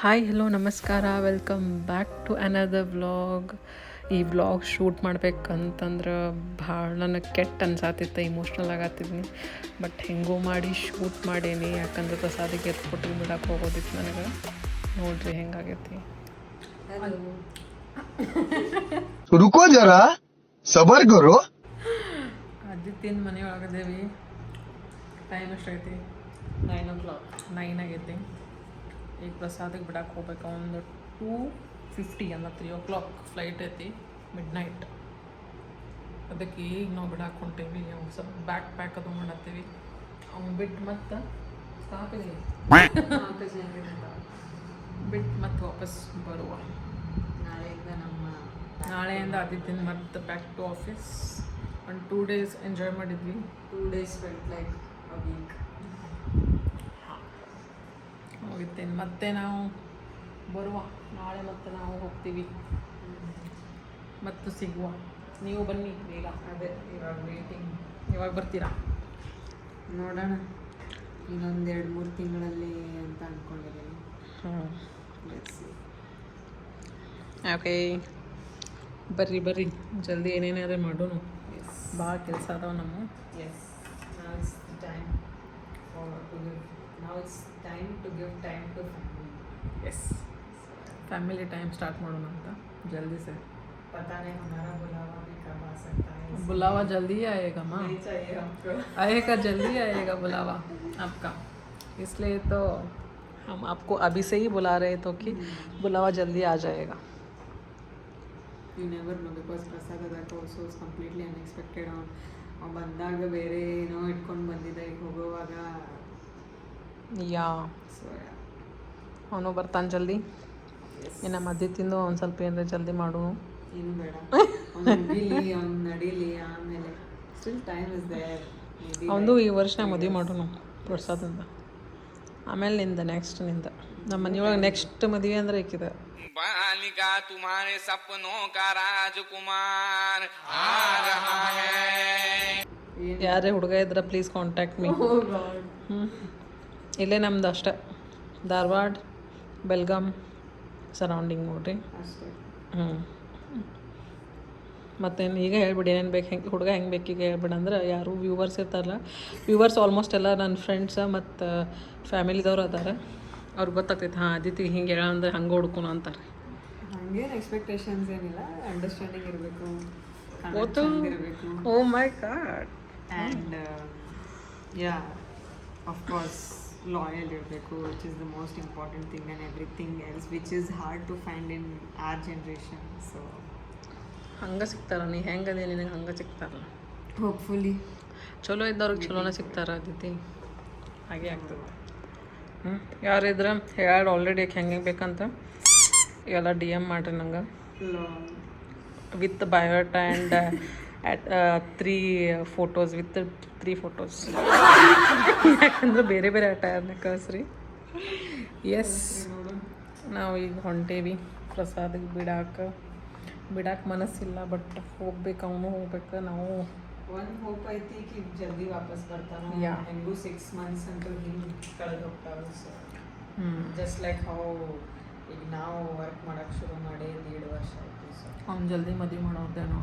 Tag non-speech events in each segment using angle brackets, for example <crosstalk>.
Hi hello ನಮಸ್ಕಾರ. Welcome back to another vlog ಈ blog shoot ಮಾಡ್ಬೇಕಂತಂದ್ರೆ ಭಾಳ ನನಗೆ ಕೆಟ್ಟ ಅನ್ಸಾತಿತ್ತು ಇಮೋಷ್ನಲ್ ಆಗತ್ತಿದ್ನಿ. ಬಟ್ ಹೆಂಗೋ ಮಾಡಿ ಶೂಟ್ ಮಾಡೇನಿ ಯಾಕಂದ್ರೆ ಪ್ರಸಾದಿಗೆ ಎತ್ಕೊಟ್ಟು ಬಿಡಕ್ಕೆ ಹೋಗೋದಿತ್ತು ನನಗೆ. ನೋಡ್ರಿ ಹೆಂಗಾಗೈತಿ. <laughs> ರುಕೋ ಜರ ಸಬರ್ ಗುರು ಮನೆಯೊಳಗದೇವಿ. ಟೈಮ್ ಎಷ್ಟೈತಿ ನೈನ್ ಓ ಕ್ಲಾಕ್ ನೈನ್ ಆಗೈತಿ. ಈಗ ಪ್ರಸಾದಕ್ಕೆ ಬಿಡಕ್ಕೆ ಹೋಗ್ಬೇಕು. ಒಂದು ಟೂ ಫಿಫ್ಟಿ ಅಂದ್ರೆ ತ್ರೀ ಓ ಕ್ಲಾಕ್ ಫ್ಲೈಟ್ ಐತಿ ಮಿಡ್ ನೈಟ್ ಅದಕ್ಕೆ ಈಗ ನಾವು ಬಿಡಕ್ಕೆ ಹೊಂಟೇವಿ. ಅವ್ನು ಸ್ವಲ್ಪ ಬ್ಯಾಕ್ ಪ್ಯಾಕ್ ಅದು ಮಾಡತ್ತೀವಿ. ಅವ್ನು ಬಿಟ್ಟು ಮತ್ತೆ ಸ್ಟಾಪಿದೆ ಬಿಟ್ಟು ಮತ್ತೆ ವಾಪಸ್ ಬರುವ. ನಾಳೆಯಿಂದ ನಮ್ಮ ನಾಳೆಯಿಂದ ಆದಿತ್ಯನ ಮತ್ತೆ ಬ್ಯಾಕ್ ಟು ಆಫೀಸ್ ಒಂದು ಟೂ ಡೇಸ್ ಎಂಜಾಯ್ ಮಾಡಿದ್ವಿ. Two days felt like a week ಹೋಗಿದ್ದೇನೆ ಮತ್ತೆ ನಾವು ಬರುವ ನಾಳೆ ಮತ್ತೆ ನಾವು ಹೋಗ್ತೀವಿ. ಮತ್ತು ಸಿಗುವ. ನೀವು ಬನ್ನಿ ಬೇಗ. ಅದೇ ಇವಾಗ ವೇಟಿಂಗ್ ಇವಾಗ ಬರ್ತೀರಾ? ನೋಡೋಣ. ಇನ್ನೊಂದು ಎರಡು ಮೂರು ತಿಂಗಳಲ್ಲಿ ಅಂತ ಅಂದ್ಕೊಂಡಿದ್ದೀನಿ ಹ್ಞೂ ಓಕೆ ಬರ್ರಿ ಬರ್ರಿ. ಜಲ್ದಿ ಏನೇನಾದ್ರೆ ಮಾಡೋಣ. ಭಾಳ ಕೆಲಸ ಅದಾವ ನಮ್ಮ. Yes. Now it's the time for to give. Now it's time to give time to family. Yes family time start ಮಾಡೋಣ ಅಂತ ಜಲ್ದಿ ಸರ್ पता नहीं हमारा बुलावा भी कब आ सकता है इसलिए बुलावा जल्दी ही आएगा माँ नहीं चाहिए हमको आएगा जल्दी आएगा बुलावा आपका इसलिए तो हम आपको अभी से ही बुला रहे तो कि बुलावा जल्दी आ जाएगा you never know because Prasad ಅದಕ್ಕೆ ಆಲ್ಸೋ ಇಸ್ ಕಂಪ್ಲೀಟ್ಲಿ ಅನ್ಎಕ್ಸ್ಪೆಕ್ಟೆಡ್ ಅವ್ನು ಅವ್ನು ಬಂದಾಗ ಬೇರೆ ಏನೋ ಇಟ್ಕೊಂಡು ಬಂದಿದ್ದ ಈಗ ಹೋಗುವಾಗ ಯಾ ಸೊ ಅವನು ಬರ್ತಾನೆ ಜಲ್ದಿ ಇನ್ನು ಮಧ್ಯ ತಿಂದು ಒಂದು ಸ್ವಲ್ಪ ಏನಾರ ಜಲ್ದಿ ಮಾಡು ಏನು ಬೇಡ <laughs> ಅವ್ನು ನಡೀಲಿ ಅವ್ನು ನಡೀಲಿ ಆಮೇಲೆ ಸ್ಟಿಲ್ ಟೈಮ್ ಇಸ್ ದೇರ್ ಅವನು ಈ ವರ್ಷ ಮದುವೆ ಮಾಡೋಣ ಪ್ರಸಾದಿಂದ ಆಮೇಲೆ ನಿಂದ ನೆಕ್ಸ್ಟ್ ನಿಂದ ನಮ್ಮ ಮನೆಯೊಳಗೆ ನೆಕ್ಸ್ಟ್ ಮದುವೆ ಅಂದ್ರೆ ಈಕಿದೆ बालिका तुम्हारे सपनों का राजकुमार आ रहा है ಯಾರೇ ಹುಡುಗ ಇದ್ರೆ ಪ್ಲೀಸ್ ಕಾಂಟ್ಯಾಕ್ಟ್ ಮೀ ಹ್ಞೂ ಇಲ್ಲೇ ನಮ್ದು ಅಷ್ಟೆ. ಧಾರವಾಡ ಬೆಲ್ಗಾಮ್ ಸರೌಂಡಿಂಗ್ ನೋಡ್ರಿ. ಹ್ಞೂ ಮತ್ತೇನು ಈಗ ಹೇಳ್ಬಿಡಿ ಏನೇನು ಬೇಕು ಹೆಂಗೆ ಹುಡುಗ ಹೆಂಗೆ ಬೇಕು ಈಗ ಹೇಳ್ಬಿಡಂದ್ರೆ ಯಾರು ವ್ಯೂವರ್ಸ್ ಇರ್ತಾರಲ್ಲ. ವ್ಯೂವರ್ಸ್ ಆಲ್ಮೋಸ್ಟ್ ಎಲ್ಲ ನನ್ನ ಫ್ರೆಂಡ್ಸ ಮತ್ತು ಫ್ಯಾಮಿಲಿದವ್ರು ಅದಾರ. ಅವ್ರಿಗೆ ಗೊತ್ತಾಗ್ತೈತೆ ಹಾಂ ಅದಿತಿ ಹಿಂಗೆ ಹೇಳ ಅಂದ್ರೆ ಹಂಗೆ ಹುಡ್ಕೋಣ ಅಂತಾರೆ. ಹಂಗೇನು ಎಕ್ಸ್ಪೆಕ್ಟೇಷನ್ಸ್ ಏನಿಲ್ಲ ಅಂಡರ್ಸ್ಟ್ಯಾಂಡಿಂಗ್ ಇರಬೇಕು ಓತು ಓ my God and of course loyal ಇರಬೇಕು which is the most important thing and everything else which is hard to find in our generation so ಹಂಗೆ ಸಿಗ್ತಾರ ನೀ ಹೆಂಗದೆ ನಿನಗೆ ಹಂಗೆ ಸಿಗ್ತಾರಲ್ಲ ಹೋಪ್ಫುಲಿ ಚಲೋ ಇದ್ದವ್ರಿಗೆ ಚಲೋನೇ ಸಿಗ್ತಾರ ಅದಿತಿ. ಹಾಗೆ ಆಗ್ತದೆ. ಹ್ಞೂ ಯಾರಿದ್ರೆ ಹೇಳಿ ಆಲ್ರೆಡಿ ಹೆಂಗೆ ಬೇಕಂತ ಎಲ್ಲ ಡಿ ಎಂ ಮಾಡ್ರಿ ನಂಗೆ. With ಬಯೋಟ and at three photos with three photos ಯಾಕಂದ್ರೆ ಬೇರೆ ಬೇರೆ ಅಟೈರ್ನ ಕಳಿಸ್ರಿ ಎಸ್ ನಾವು ಈಗ ಹೊಂಟೇವಿ. ಪ್ರಸಾದಿಗೆ ಬಿಡಾಕ. ಬಿಡಾಕ ಮನಸ್ಸಿಲ್ಲ ಬಟ್ ಹೋಗ್ಬೇಕು ಅವನು ಹೋಗ್ಬೇಕು ನಾವು ಒಂದು ಹೋಪ್ ಐತಿ ಕಿ ಜಲ್ದಿ ವಾಪಸ್ ಬರ್ತಾನೆ. ಯಾ ಹೆಂಗೂ ಸಿಕ್ಸ್ ಮಂತ್ಸ್ ಅಂತೂ ಹಿಂಗೆ ಕಳೆದು ಹೋಗ್ತಾವೆ ಸರ್ ಜಸ್ಟ್ ಲೈಕ್ ಹೌ ಈಗ ನಾವು ವರ್ಕ್ ಮಾಡೋಕ್ಕೆ ಶುರು ಮಾಡಿ ಎರಡು ವರ್ಷ ಆಯಿತು ಸರ್ ಅವ್ನು ಜಲ್ದಿ ಮದುವೆ ಮಾಡೋದೇನೋ.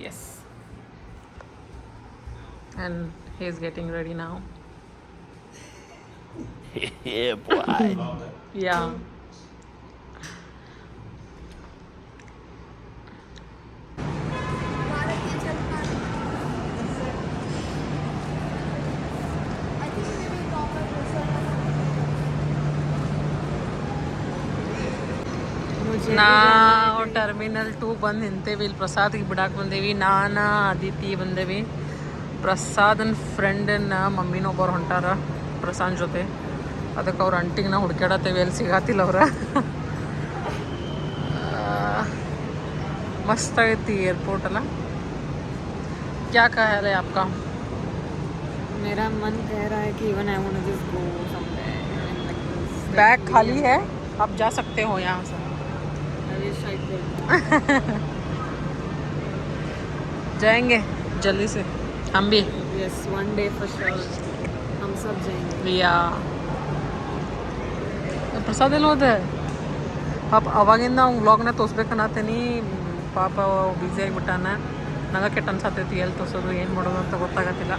Yes. And he's getting ready now. <laughs> yeah, boy. yeah. Nah. I think maybe normal result. ನಾವು ಟರ್ಮಿನಲ್ ಟೂ ಬಂದು ನಿಂತೇವಿ ಇಲ್ಲಿ ಪ್ರಸಾದ್ಗೆ ಬಿಡಾಕ್ ಬಂದೇವಿ ನಾನು ಅದಿತಿ ಬಂದೇವಿ ಪ್ರಸಾದನ ಫ್ರೆಂಡನ್ನ ಮಮ್ಮಿನ ಒಬ್ಬರು ಹೊಂಟಾರ ಪ್ರಸಾದ್ ಜೊತೆ ಅದಕ್ಕೆ ಅವ್ರ ಅಂಟಿಗೆ ನಾವು ಹುಡ್ಕ್ಯಾಡತ್ತೇವಿ ಎಲ್ಲಿ ಸಿಗಾತಿಲ್ಲ ಅವ್ರ ಆ, ಮಸ್ತ್ ಆಗೈತಿ ಏರ್ಪೋರ್ಟ್ ಅಲ್ಲ ಕ್ಯಾ ಖಯಾಲ್ है आपका मेरा मन कह रहा है कि even I want to just go somewhere like this. Bag खाली है आप जा सकते हो यहाँ से <laughs> जाएंगे जल्दी से हम भी Yes, one day for sure. हम सब जाएंगे या ಪ್ರಸಾದ ಎಲ್ಲ ಹೋದೆ ಪಾಪ ಅವಾಗಿಂದ ಅವ್ನು ವ್ಲಾಗ್ನ ತೋರಿಸ್ಬೇಕನ್ನತ್ತೀನಿ ಪಾಪ ಬ್ಯುಸಿ ಆಗಿಬಿಟ್ಟಾನ ನಂಗೆ ಕೆಟ್ಟ ಅನ್ಸತ್ತೈತಿ ಎಲ್ಲಿ ತೋರ್ಸೋದು ಏನು ಮಾಡೋದು ಅಂತ ಗೊತ್ತಾಗತ್ತಿಲ್ಲ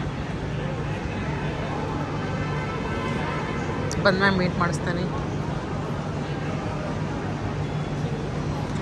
ಬಂದ್ಮ್ಯಾಗ ಮೀಟ್ ಮಾಡಿಸ್ತೇನೆ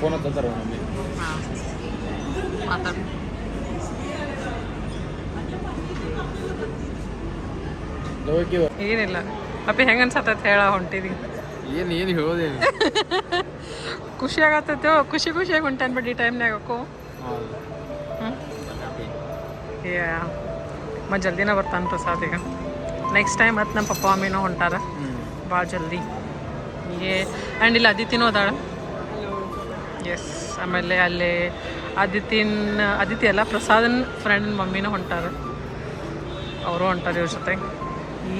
ಫೋನ್ ಹತ್ತಾರ ಮಮ್ಮಿ ಏನಿಲ್ಲ. ಅಪ್ಪ ಹೆಂಗ ಅನ್ಸತ್ತ ಹೇಳ ಹೊಂಟಿದಿ ಏನು ಏನು ಹೇಳೋದೇನು <laughs> ಖುಷಿ ಆಗತ್ತೈತೆ. ಖುಷಿ ಖುಷಿಯಾಗಿ ಹೊಂಟಾನ ಬಿಡಿ ಟೈಮ್ನಾಗ ಟೈಮ್ ಯಾ ಮತ್ತು ಜಲ್ದಿನ ಬರ್ತಾನೆ ಪ್ರಸಾದ್ ಈಗ. ನೆಕ್ಸ್ಟ್ ಟೈಮ್ ಮತ್ತು ನಮ್ಮ ಪಪ್ಪ ಮಮ್ಮಿನೂ ಹೊಂಟಾರ. ಭಾಳ ಜಲ್ದಿ. ಏ ಆ್ಯಂಡ್ ಇಲ್ಲ ಅದಿತಿನೂ ಅದಾಳ. ಎಸ್ ಆಮೇಲೆ ಅಲ್ಲಿ ಅದಿತಿನ್ ಅದಿತಿ ಅಲ್ಲ ಪ್ರಸಾದನ್ ಫ್ರೆಂಡ್ ಮಮ್ಮಿನೂ ಹೊಂಟಾರ. ಅವರು ಹೊಂಟಾರ ಇವ್ರ ಜೊತೆ.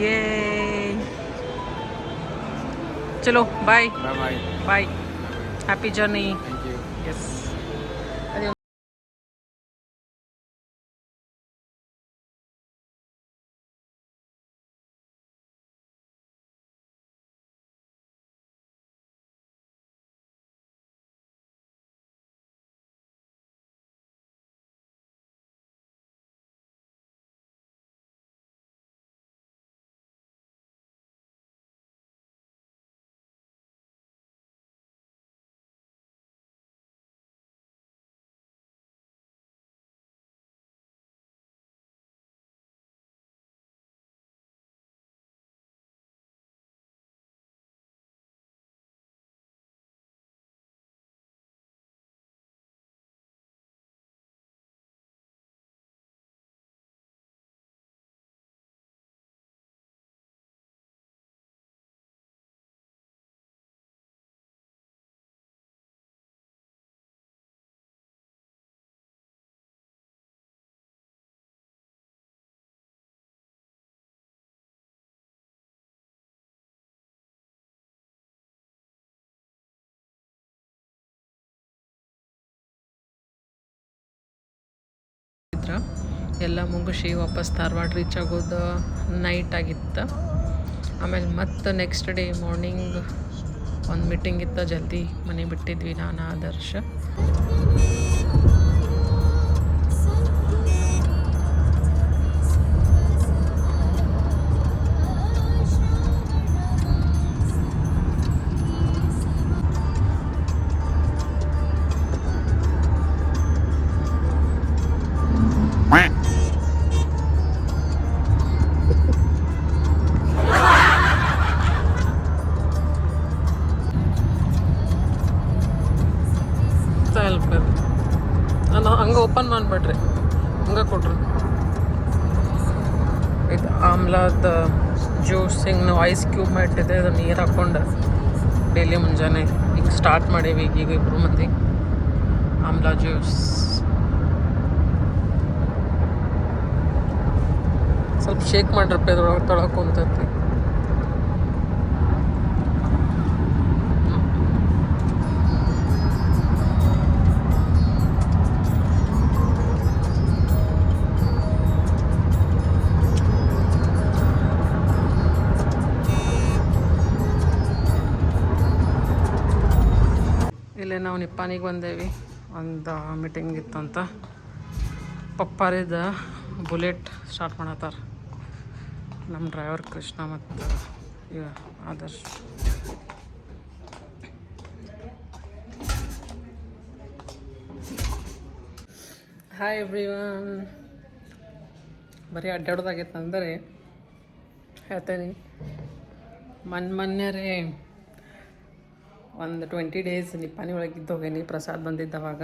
ಏ ಚಲೋ bye bye happy journey yes ಎಲ್ಲ ಮುಗಿಸಿ ವಾಪಸ್ ಧಾರವಾಡ ರೀಚ್ ಆಗೋದು ನೈಟ್ ಆಗಿತ್ತು. ಆಮೇಲೆ ಮತ್ತೆ ನೆಕ್ಸ್ಟ್ ಡೇ ಮಾರ್ನಿಂಗ್ ಒಂದು ಮೀಟಿಂಗ್ ಇತ್ತು, ಜಲ್ದಿ ಮನೆ ಬಿಟ್ಟಿದ್ವಿ ನಾನು ಆದರ್ಶ ಸ್ಟಾರ್ಟ್ ಮಾಡೀವಿ ಈಗ ಇಬ್ಬರು ಮಂದಿ ಆಮ್ಲ ಜ್ಯೂಸ್ ಸ್ವಲ್ಪ ಶೇಕ್ ಮಾಡ್ರಪ್ಪ ಇದ್ರೊಳಗೆ ತೊಳಕ್ಕೆ ಕುಂತೈತಿ ನಾವು ನಿಪ್ಪಾನಿಗೆ ಬಂದೇವಿ. ಒಂದು ಮೀಟಿಂಗ್ ಇತ್ತಂತ. ಪಪ್ಪಾರಿದ ಬುಲೆಟ್ ಸ್ಟಾರ್ಟ್ ಮಾಡತ್ತಾರ. ನಮ್ಮ ಡ್ರೈವರ್ ಕೃಷ್ಣ ಮತ್ತು, ಇವ ಆದರ್ಶ್. ಹಾಯ್ ಎವ್ರಿವನ್ ಬರೀ ಅಡ್ಡಾಡೋದಾಗೈತೆ ಅಂದರೆ ಹೇಳ್ತೇನೆ. ಮನ್ ಮೊನ್ನೆ ಒಂದು ಟ್ವೆಂಟಿ ಡೇಸ್ ನಿಪ್ಪಾನಿ ಒಳಗೆ ಇದ್ದು ಹೋಗೇನಿ ಪ್ರಸಾದ್ ಬಂದಿದ್ದವಾಗ.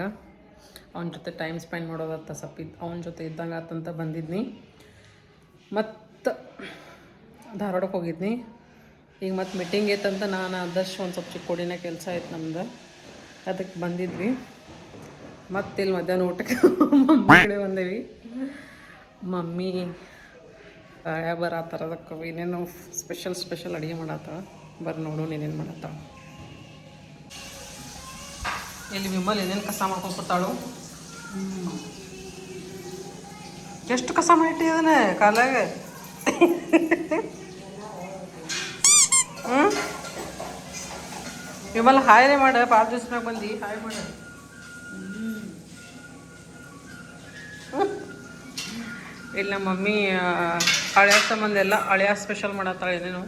ಅವನ ಜೊತೆ ಟೈಮ್ ಸ್ಪೆಂಡ್ ಮಾಡೋದತ್ತ ಸ್ವಲ್ಪ ಇದ್, ಅವನ ಜೊತೆ ಇದ್ದಂಗೆ ಆತಂತ ಬಂದಿದ್ನಿ. ಮತ್ತು ಧಾರವಾಡಕ್ಕೆ ಹೋಗಿದ್ನಿ. ಈಗ ಮತ್ತು ಮೀಟಿಂಗ್ ಐತಂತ ನಾನು ಆದಷ್ಟು ಒಂದು ಸ್ವಲ್ಪ ಚಿಕ್ಕೋಡಿನ ಕೆಲಸ ಆಯ್ತು ನಮ್ದು. ಅದಕ್ಕೆ ಬಂದಿದ್ವಿ. ಮತ್ತೆ ಇಲ್ಲಿ ಮಧ್ಯಾಹ್ನ ಊಟಕ್ಕೆ <laughs> ಮಮ್ಮಿ ಬಂದೇವಿ. ಮಮ್ಮಿ ಯಾವ ಆ ಅದಕ್ಕೆ ಏನೇನೋ ಸ್ಪೆಷಲ್ ಸ್ಪೆಷಲ್ ಅಡುಗೆ ಮಾಡತ್ತ ಬರ್ ನೋಡು ನೀನೇನು ಮಾಡತ್ತಾಳ ಇಲ್ಲಿ ವಿಮಲ್ ಏನೇನು ಕಸ ಮಾಡ್ಕೊಂಡು ಕೂತಾಳು? ಎಷ್ಟು ಕಸ ಮಾಡಿಟ್ಟಿ ಅದನ್ನ ಕಾಲಾಗ? ಹ್ಞೂ ವಿಮಲ್ ಹಾಯ್ರಿ ಮಾಡ ಭಾಳ ದಿವಸ ಮ್ಯಾಗ ಬಂದು, ಹಾಯ್ ಮಾಡ. ಇಲ್ಲಿ ನಮ್ಮ ಮಮ್ಮಿ ಹಳೆಯ ಸಂಬಂಧ ಎಲ್ಲ ಹಳೆಯ ಸ್ಪೆಷಲ್ ಮಾಡತ್ತಾಳೆ ಏನೇನು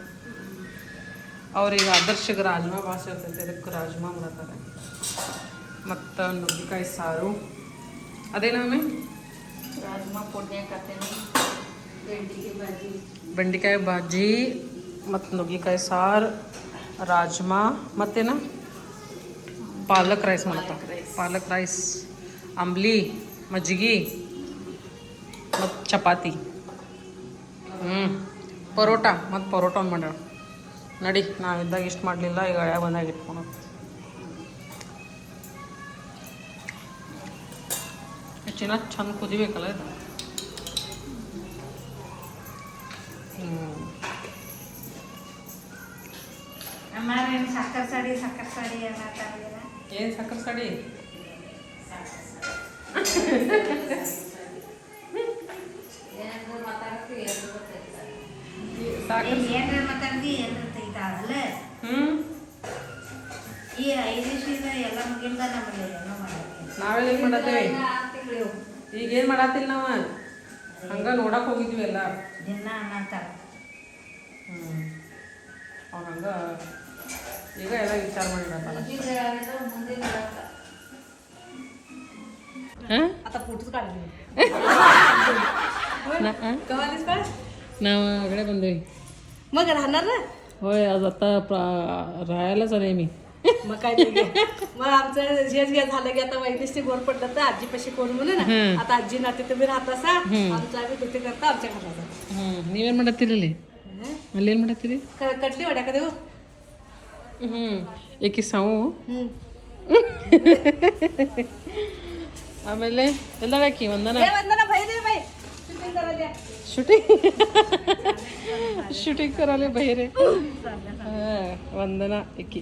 ಅವ್ರಿಗೆ ಆದರ್ಶಿಗೆ ರಾಜ್ಮಾ ಭಾಷೆ ಇರ್ತೈತೆ ಅದಕ್ಕೆ ರಾಜ್ಮಾ ಮಾಡತ್ತಾರೆ ಮತ್ತು ನುಗ್ಗಿಕಾಯಿ ಸಾರು ಅದೇನ ಮಮ್ಮಿ ಬೆಂಡೆಕಾಯಿ ಬಾಜಿ ಮತ್ತು ನುಗ್ಗಿಕಾಯಿ ಸಾರು ರಾಜ್ಮಾ ಮತ್ತೇನ? ಪಾಲಕ್ ರೈಸ್ ಮಾಡತ್ತ ಪಾಲಕ್ ರೈಸ್ ಅಂಬ್ಲಿ ಮಜ್ಜಿಗೆ ಮತ್ತು ಚಪಾತಿ. ಹ್ಞೂ ಪರೋಟ ಮತ್ತು ಪರೋಟ ಒಂದು ಮಾಡ್ಯಾಳ ನಡಿ ನಾವಿದ್ದಾಗ ಇಷ್ಟು ಮಾಡಲಿಲ್ಲ ಈಗ ಬಂದಾಗ ಇಟ್ಕೊಂಡು ಚಿನ್ನ ಚಂದ ಕುದಿಬೇಕಲ್ಲ ಇದು? ಅಮ್ಮಾರೇನು ಸಕ್ಕರೆ ಸಾಡಿ ಸಕ್ಕರೆ ಸಾಡಿ ಏನು ಸಕ್ಕರೆ ಸಾಡಿ? ನಾವೆಲ್ಲ ಏನು ಮಾಡತ್ತೇವೆ. ಈಗ ಏನು ಮಾಡತ್ತಿಲ್ಲ ನಾವು ಹಂಗ ನೋಡಕ್ ಹೋಗಿದ್ವಿ ಎಲ್ಲ ದಿನ ಅನ್ನತ್ತಾರ ಹ್ಞೂ ಅವ್ನು ಹಂಗ ಈಗ ಎಲ್ಲ ವಿಚಾರ ಮಾಡಿರತ್ತಲ್ಲ ಹಾಂ आता फोटोच काढले ನಾವು ಆಗಡೆ ಬಂದೇವಿ मग राहणार ना होय आज आता प्रा राहायलाच आले मी मग काय मग आमचं हेच घ्या झालं की आता वैदिशी गोड पडलं तर आजी पशी कोण म्हणून आता आजी नाते तुम्ही राहत असा आमचं आम्ही करता आमच्या घरात ನೀವೇನು ಮಾಡತ್ತೀರಿ ಅಲ್ಲಿ ಏನು कटली वड्या का देऊ? ಹ್ಞೂ ಏಕೆ ಆಮೇಲೆ ಎಲ್ಲಾಕಿ ಒಂದನ ವಂದನ वंदना. बाई दे बाई शिपिंग करायला शूटिंग <laughs> करायला वंदना एकी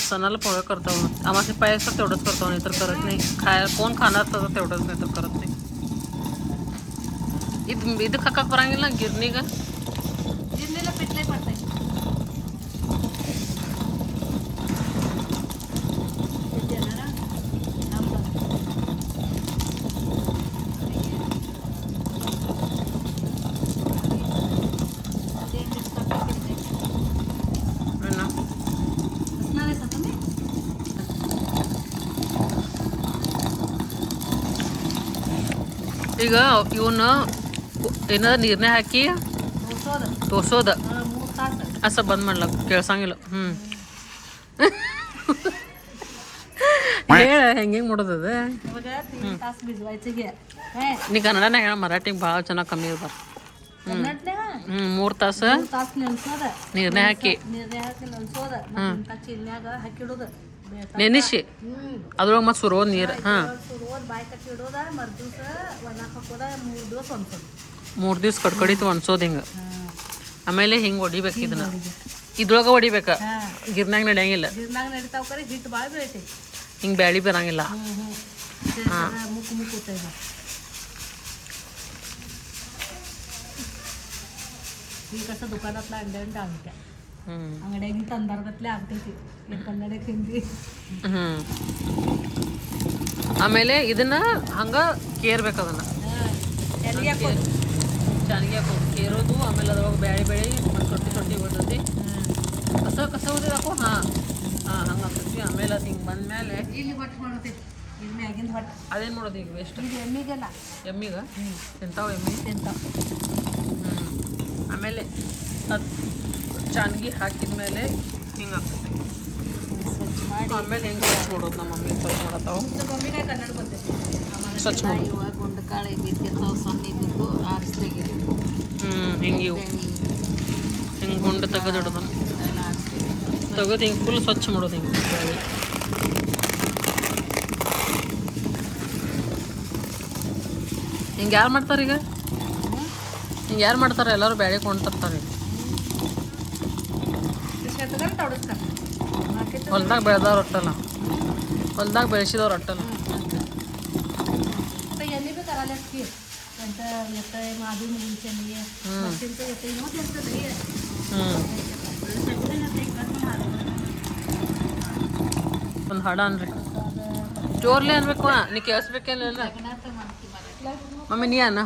सणाला पोळ्या करतो आम्हाला पायस तर तेवढंच करतो नाही तर करत नाही. खाय कोण खाणार तर तेवढंच नाही तर करत नाही. इथं इथं खाका परांगेल ना गिरणी का? ಈಗ ಇವನು ಏನಾರ ನೀರನ್ನೇ ಹಾಕಿ ತೋರ್ಸೋದ. ಅಸ ಬಂದ್ ಮಾಡ್ಲಕ್ ಕೇಳ್ಸಂಗಿಲ್ಲ. ಹ್ಞೂ ಹೇಳ ಹೆಂಗೆ ಮಾಡೋದು ಅದು? ನೀ ಕನ್ನಡನೇ ಹೇಳ ಮರಾಠಿಗೆ ಭಾಳ ಚೆನ್ನಾಗಿ ಕಮ್ಮಿ ಇರ್ಬಾರ ಹ್ಞೂ ಮೂರು ತಾಸು ನೀರನ್ನೇ ಹಾಕಿ. ಹ್ಞೂ ನೆನೆಸಿ. ಅದ್ರೊಳಗೆ ಮತ್ತು ಸುರುವ ನೀರು. ಹಾಂ. ಮೂರು ದಿವ್ಸ ಕಡ್ಕಡಿತು ಒಣಸೋದು ಹಿಂಗೆ. ಆಮೇಲೆ ಹಿಂಗೆ ಹೊಡಿಬೇಕು ಇದನ್ನ. ಇದ್ರೊಳಗೆ ಹೊಡಿಬೇಕ ಗಿರ್ನಾಗ ನಡೆಯಂಗಿಲ್ಲ. ಹಿಂಗೆ ಬ್ಯಾಳಿ ಬರಂಗಿಲ್ಲ. ಈಗ ದುಕಾನಾತ್ಲ ಅಂಡೆ ಅಂಡ ಅಂಗಡಿಯಾಗಿನ ತಂದಾರ ಬತ್ಲೆ ಆಗ್ತೈತಿ ಕನ್ನಡಕ್ಕೆ ಹಿಂದಿ ಆಮೇಲೆ ಇದನ್ನ ಹಂಗ ಕೇರ್ಬೇಕು ಅದನ್ನ ಚೆನ್ನಾಗಿ ಹಾಕೋ ಕೇರೋದು ಆಮೇಲೆ ಅದ್ರೊಳಗೆ ಬೇಳೆ ಬೇಳೆ ಸೊಟ್ಟಿ ಸೊಟ್ಟಿ ಬಿಡ್ತೈತಿ ಕಸ ಕಸ ಉದಿದ ಹಾಕೋ ಹಾಂ ಹಾಂ ಹಂಗೆ ಹಾಕ್ತೈತಿ ಆಮೇಲೆ ಅದು ಹಿಂಗೆ ಬಂದಮೇಲೆ ಇಲ್ಲಿ ಹೊಟ್ಟು ಮಾಡ್ತೈತಿ ಇಲ್ಲಿ ಮ್ಯಾಗಿಂದ ಹೊಟ್ಟು ಅದೇನು ಮಾಡೋದು ಈಗ ವೇಸ್ಟ್ ಎಮ್ಮಿಗೆಲ್ಲ ಎಮ್ಮಿಗ ತಿಂತಾವ ಎಮ್ಮಿ ತಿಂತಾವ ಆಮೇಲೆ ಅದು ಚಾನ್ಗಿ ಹಾಕಿದ ಮೇಲೆ ಹಿಂಗೆ ಮಾಡಿ ಆಮೇಲೆ ಹೆಂಗೆ ಸ್ವಚ್ಛ ಮಾಡೋದು ನಮ್ಮ ಮಮ್ಮಿ ಸ್ವಚ್ಛ ಮಾಡತ್ತಾವ? ಸ್ವಚ್ಛ ಮಾಡಿ. ಗುಂಡಕಾಳು ಬಿದ್ದಿರ್ತಾವ ಸೊನ್ನೆ ಬಿದ್ದು ಆರಿಸ್ತೆಗಿರಿ ಹ್ಞೂ ಹಿಂಗೆ ಇವು. ಹಿಂಗೆ ಗುಂಡು ತೆಗೆದಿಡೋದು. ಎಲ್ಲ ಆರಿಸ್ತೆಗಿರಿ ತೆಗೆದು ಹಿಂಗೆ ಫುಲ್ ಸ್ವಚ್ಛ ಮಾಡೋದು ಹಿಂಗೆ. ಹಿಂಗೆ ಯಾರು ಮಾಡ್ತಾರೆ ಈಗ ಯಾರು ಮಾಡ್ತಾರೆ? ಎಲ್ಲರೂ ಬ್ಯಾಳೆ ಕೊಂಡ್ತಿರ್ತಾರೆ ಹೊಲ್ದಾಗ ಬೆಳೆದವ್ರು ಒಟ್ಟಲ್ಲ ಹೊಲ್ದಾಗ ಬೆಳೆಸಿದವ್ರು ಹ್ಞೂ ಒಂದು ಹಾಡ ಅನ್ರಿ. ಜೋರ್ಲೆ ಅನ್ಬೇಕು ನೀ ಕೇಳಿಸ್ಬೇಕೇನಿಲ್ಲ ಮಮ್ಮಿ, ನೀ ಅನ್ನ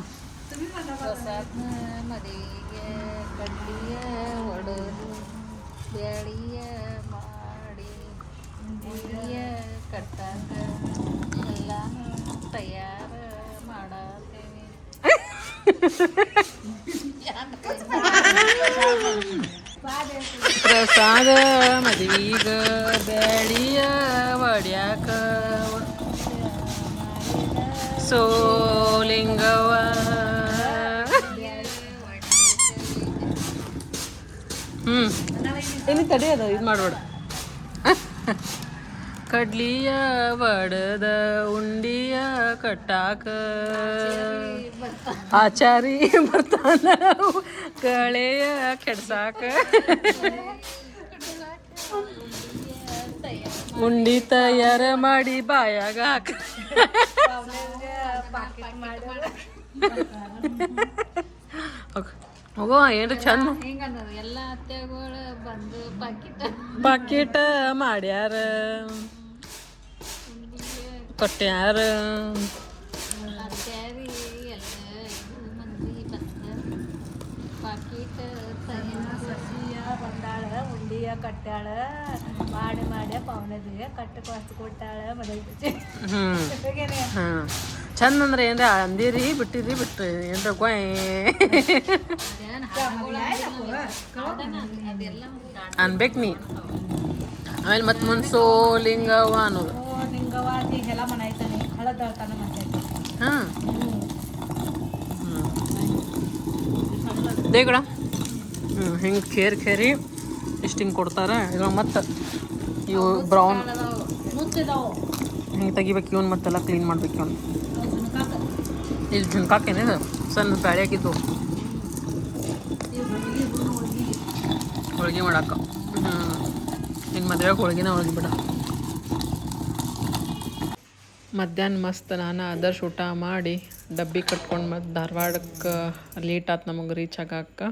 ಪ್ರಸಾದ್ನ ಮದಿಗೆ ಕಡ್ಲಿಯ ಒಡದು ಬೆಳಿಯ ಮಾಡಿ ಬಿಳಿಯ ಕಟ್ಟಾಕ ಎಲ್ಲ ತಯಾರ ಮಾಡತ್ತೇವೆ ಪ್ರಸಾದ ಮದುವೀಗ ಬ್ಯಾಳಿಯ ಒಡ್ಯಾಕ ಸೋಲಿಂಗವ ಹ್ಞೂ ಇನ್ನು ಅದ? ಇದು ಮಾಡ್ಬೇಡ. ಕಡ್ಲಿಯ ವಡದ ಉಂಡಿಯ ಕಟ್ಟಾಕ. ಆಚಾರಿ ಬರ್ತಾನ. ಕಳೆಯ ಕೆಡ್ಸಾಕ. ಉಂಡಿ ತಯಾರ ಮಾಡಿ ಬಾಯಾಗ ಹಾಕ. ಹೋಗ್- ಹೋಗೋ ಏನ್ರಿ ಚಂದ ಹಿಂಗನ್ನೋದು ಎಲ್ಲ ಅತ್ತೆಗಳು ಬಂದು ಪಾಕಿಟ ಪಾಕಿಟ ಮಾಡ್ಯಾರ. ಕೊಟ್ಟ್ಯಾರ ಅತ್ಯಾರಿ ಎಲ್ಲ ಇದು ಮಂದಿ ಬಂದ ಪಾಕಿಟ ಸಸಿಯ ಬಂದಾಳ ಉಂಡಿಯ ಕಟ್ಟಾಳ ಮಾಡಿ ಮಾಡಿ ಪವನದಿಗೆ ಕಟ್ಟ ಕೊಟ್ಟು ಕೊಟ್ಟಾಳ ಮದುವೆ ಹ್ಮ್. ಹ್ಮ್. ಚಂದ ಅಂದ್ರೆ ಏನ್ರ ಅಂದಿರಿ ಬಿಟ್ಟಿರಿ ಬಿಟ್ಟು ಏನ್ರ ಅನ್ಬೇಕ್ ಅನ್ಬೇಕು ನೀ. ಆಮೇಲೆ ಮತ್ತೆ ಮುಂದೆ ಸೋಲಿಂಗವ ಅನ್ನೋದು. ಹಾಂ. ದೇಗಡ ಹ್ಞೂ ಹಿಂಗೆ ಖೇರ್ ಖೇರಿ ಇಷ್ಟು ಹಿಂಗೆ ಕೊಡ್ತಾರೆ. ಇವಾಗ ಮತ್ತೆ ಇವು ಬ್ರೌನ್ ಹಿಂಗ್ ಹಿಂಗೆ ತೆಗಿಬೇಕು ಇವನು ಮತ್ತೆಲ್ಲ ಕ್ಲೀನ್ ಮಾಡ್ಬೇಕು ಇವನು. ಇಲ್ಲಿ ಝುಣ್ಕಾಕೇನಿದು ಸಣ್ಣ ಬ್ಯಾಳೆ ಹಾಕಿದ್ದು ಹೋಳ್ಗೆ ಮಾಡಾಕ ಹ್ಞೂ ನಿನ್ನ ಮದುವೆ ಹೋಳ್ಗೆನ ಹೋಳ್ಗೆ ಬಿಡ ಮಧ್ಯಾಹ್ನ ಮಸ್ತ್ ನಾನು ಆದರ್ಶ್ ಊಟ ಮಾಡಿ, ಡಬ್ಬಿ ಕಟ್ಕೊಂಡು ಮತ್ತು ಧಾರವಾಡಕ್ಕೆ ಲೇಟ್ ಆತು ನಮಗೆ ರೀಚ್ ಆಗಕ್ಕೆ.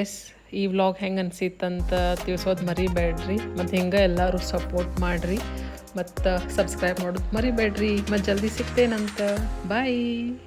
ಎಸ್ ಈ ವ್ಲಾಗ್ ಹೆಂಗೆ ಅನ್ಸಿತ್ತಂತ ತಿಳಿಸೋದು ಮರಿಬೇಡ್ರಿ. ಮತ್ತು ಹಿಂಗೆ ಎಲ್ಲರೂ ಸಪೋರ್ಟ್ ಮಾಡಿರಿ. ಮತ್ತು ಸಬ್ಸ್ಕ್ರೈಬ್ ಮಾಡೋದು ಮರಿಬೇಡ್ರಿ. ಮತ್ತು ಜಲ್ದಿ ಸಿಗ್ತೇನಂತ. ಬಾಯ್